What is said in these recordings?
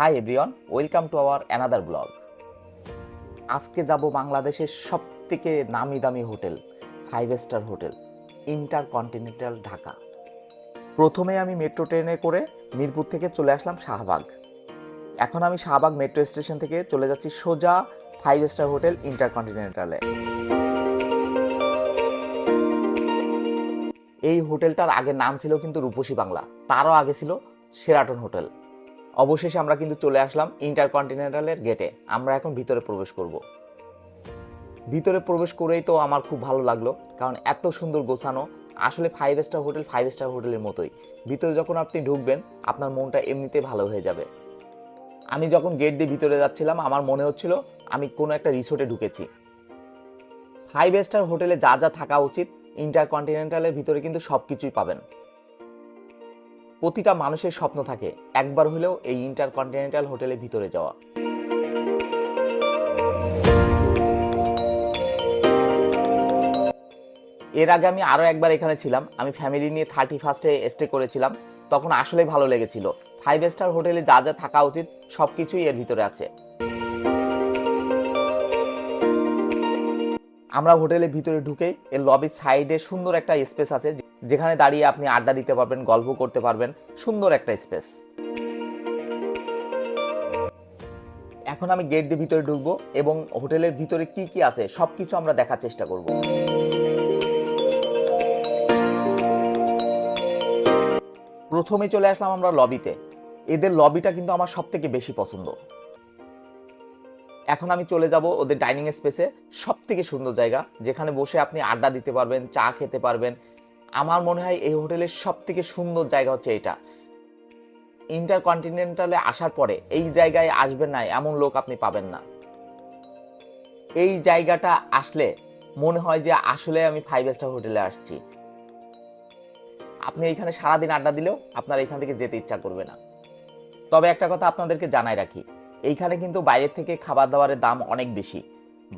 Hi everyone welcome to our another blog আজকে যাব বাংলাদেশের সব থেকে নামি দামি hotel five star hotel InterContinental Dhaka. প্রথমে আমি মেট্রো ট্রেনে করে মিরপুর থেকে চলে আসলাম শাহবাগ। এখন আমি শাহবাগ মেট্রো স্টেশন থেকে চলে যাচ্ছি সোজা ফাইভ স্টার হোটেল ইন্টারকন্টিনেন্টালে এই হোটেলটার আগে নাম ছিল কিন্তু রূপসী বাংলা, তারও আগে ছিল সেরাটন হোটেল। অবশেষে আমরা কিন্তু চলে আসলাম ইন্টারকন্টিনেন্টালের গেটে। আমরা এখন ভিতরে প্রবেশ করব। ভিতরে প্রবেশ করেই তো আমার খুব ভালো লাগল, কারণ এত সুন্দর গোছানো। আসলে five star hotel five star হোটেলের মতোই। ভিতরে যখন আপনি ঢুকবেন, আপনার মনটা এমনিতেই ভালো হয়ে যাবে। আমি যখন গেট দিয়ে ভিতরে যাচ্ছিলাম, আমার মনে হচ্ছিল আমি কোনো একটা রিসোর্টে ঢুকেছি। ফাইভ স্টার হোটেলে যা যা থাকা উচিত, ইন্টারকন্টিনেন্টালের ভিতরে কিন্তু সব কিছুই পাবেন। প্রতিটা মানুষের স্বপ্ন থাকে, একবার হলেও এই ইন্টারকন্টিনেন্টাল হোটেলের ভিতরে যাওয়া। এর আগে আমি আরও একবার এখানে ছিলাম, আমি ফ্যামিলি নিয়ে থার্টি ফার্স্টে স্টে করেছিলাম, তখন আসলে ভালো লেগেছিল। ফাইভ স্টার হোটেলে যা যা থাকা উচিত সব কিছুই এর ভিতরে আছে। আমরা হোটেলের ভিতরে ঢুকে, এর লবির সাইডে সুন্দর একটা স্পেস আছে যেখানে দাঁড়িয়ে আপনি আড্ডা দিতে পারবেন, গল্প করতে পারবেন, সুন্দর একটা স্পেস। এখন আমি গেট দিয়ে ভিতরে ঢুকবো এবং হোটেলের ভিতরে কি কি আছে, সবকিছু আমরা দেখার চেষ্টা করব। প্রথমে চলে আসলাম আমরা লবিতে। এদের লবিটা কিন্তু আমার সব থেকে বেশি পছন্দ। এখন আমি চলে যাব ওদের ডাইনিং স্পেসে সব থেকে সুন্দর জায়গা, যেখানে বসে আপনি আড্ডা দিতে পারবেন, চা খেতে পারবেন আমার মনে হয় এই হোটেলের সব থেকে সুন্দর জায়গা হচ্ছে এটা। ইন্টারকন্টিনেন্টালে আসার পরে এই জায়গায় আসবেন না, এমন লোক আপনি পাবেন না। এই জায়গাটা আসলে মনে হয় যে আসলে আমি ফাইভ স্টার হোটেলে আসছি। আপনি এইখানে সারাদিন আড্ডা দিলেও আপনার এখান থেকে যেতে ইচ্ছা করবে না। তবে একটা কথা আপনাদেরকে জানাই রাখি, এইখানে কিন্তু বাইরের থেকে খাবার দাবারের দাম অনেক বেশি।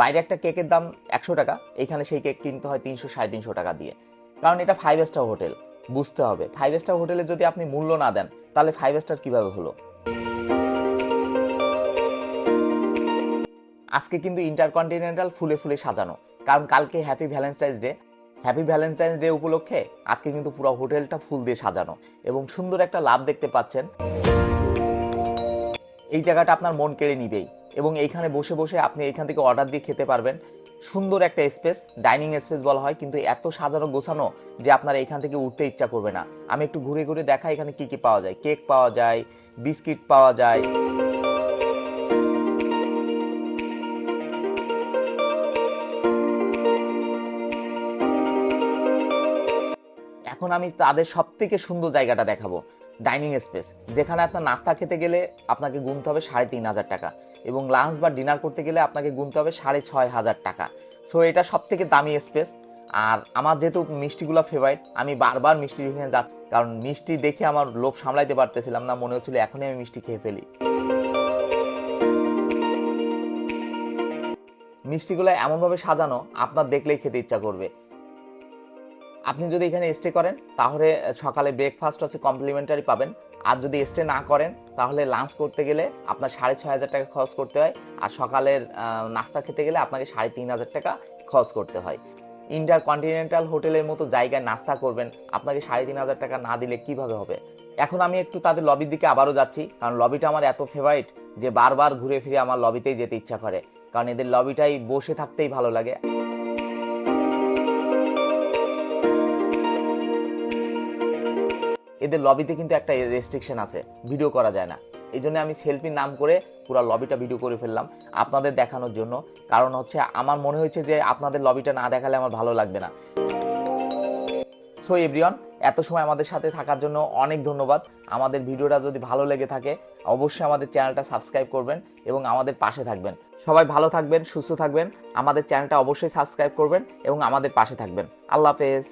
বাইরে একটা কেকের দাম একশো টাকা এইখানে সেই কেক কিনতে হয় তিনশো, সাড়ে তিনশো টাকা দিয়ে। কারণ এটা ফাইভ স্টার হোটেল, বুঝতে হবে। ফাইভ স্টার হোটেলে যদি আপনি মূল্য না দেন, তাহলে ফাইভ স্টার কীভাবে হলো? আজকে কিন্তু ইন্টারকন্টিনেন্টাল ফুলে ফুলে সাজানো। কারণ কালকে happy Valentine's day happy Valentine's day উপলক্ষে আজকে কিন্তু পুরো হোটেলটা ফুল দিয়ে সাজানো এবং সুন্দর একটা লাভ দেখতে পাচ্ছেন। এই জায়গাটা আপনার মন কেড়ে নিবেই এবং এইখানে বসে বসে আপনি এখান থেকে অর্ডার দিয়ে খেতে পারবেন। সুন্দর একটা স্পেস ডাইনিং স্পেস বলা হয়, কিন্তু এত সাজানো গোছানো যে আপনার এখান থেকে উঠতে ইচ্ছা করবে না। আমি একটু ঘুরে ঘুরে দেখা এখানে কি কি পাওয়া যায়। কেক পাওয়া যায়, বিস্কিট পাওয়া যায়। এখন আমি তাদের সব থেকে সুন্দর জায়গাটা দেখাবো। ডাইনিং স্পেস, যেখানে আপনার নাস্তা খেতে গেলে আপনাকে গুনতে হবে সাড়ে তিন হাজার টাকা এবং লাঞ্চ বা ডিনার করতে গেলে আপনাকে গুনতে হবে সাড়ে ছয় হাজার টাকা। সো এটা সব থেকে দামি স্পেস। আর আমার যেহেতু মিষ্টিগুলো ফেভারিট আমি বারবার মিষ্টি ওখানে যা কারণ মিষ্টি দেখে আমার লোভ সামলাইতে পারতেছিলাম না, মনে হচ্ছিল এখনই আমি মিষ্টি খেয়ে ফেলি। মিষ্টিগুলো এমনভাবে সাজানো, আপনার দেখলেই খেতে ইচ্ছা করবে। আপনি যদি এখানে স্টে করেন, তাহলে সকালে ব্রেকফাস্ট হচ্ছে কমপ্লিমেন্টারি পাবেন। আর যদি স্টে না করেন, তাহলে লাঞ্চ করতে গেলে আপনার সাড়ে ছয় হাজার টাকা খরচ করতে হয়। আর সকালের নাস্তা খেতে গেলে আপনাকে সাড়ে তিন হাজার টাকা খরচ করতে হয়। ইন্টার কন্টিনেন্টাল হোটেলের মতো জায়গায় নাস্তা করবেন, আপনাকে সাড়ে তিন হাজার টাকা না দিলে কীভাবে হবে? এখন আমি একটু তাদের লবির দিকে আবারও যাচ্ছি, কারণ লবিটা আমার এত ফেভারিট যে বারবার ঘুরে ফিরে আমার লবিতেই যেতে ইচ্ছা করে। কারণ এদের লবিটাই বসে থাকতেই ভালো লাগে। এদের লবিতে কিন্তু একটা রেস্ট্রিকশন আছে ভিডিও করা যায় না। এই জন্য আমি সেলফির নাম করে পুরো লবিটা ভিডিও করে ফেললাম আপনাদের দেখানোর জন্য। কারণ হচ্ছে, আমার মনে হয়েছে যে আপনাদের লবিটা না দেখালে আমার ভালো লাগবে না। সো এভরিওয়ান এত সময় আমাদের সাথে থাকার জন্য অনেক ধন্যবাদ। আমাদের ভিডিওটা যদি ভালো লেগে থাকে, অবশ্যই আমাদের চ্যানেলটা সাবস্ক্রাইব করবেন এবং আমাদের পাশে থাকবেন। সবাই ভালো থাকবেন, সুস্থ থাকবেন। আমাদের চ্যানেলটা অবশ্যই সাবস্ক্রাইব করবেন এবং আমাদের পাশে থাকবেন। আল্লাহ হাফেজ।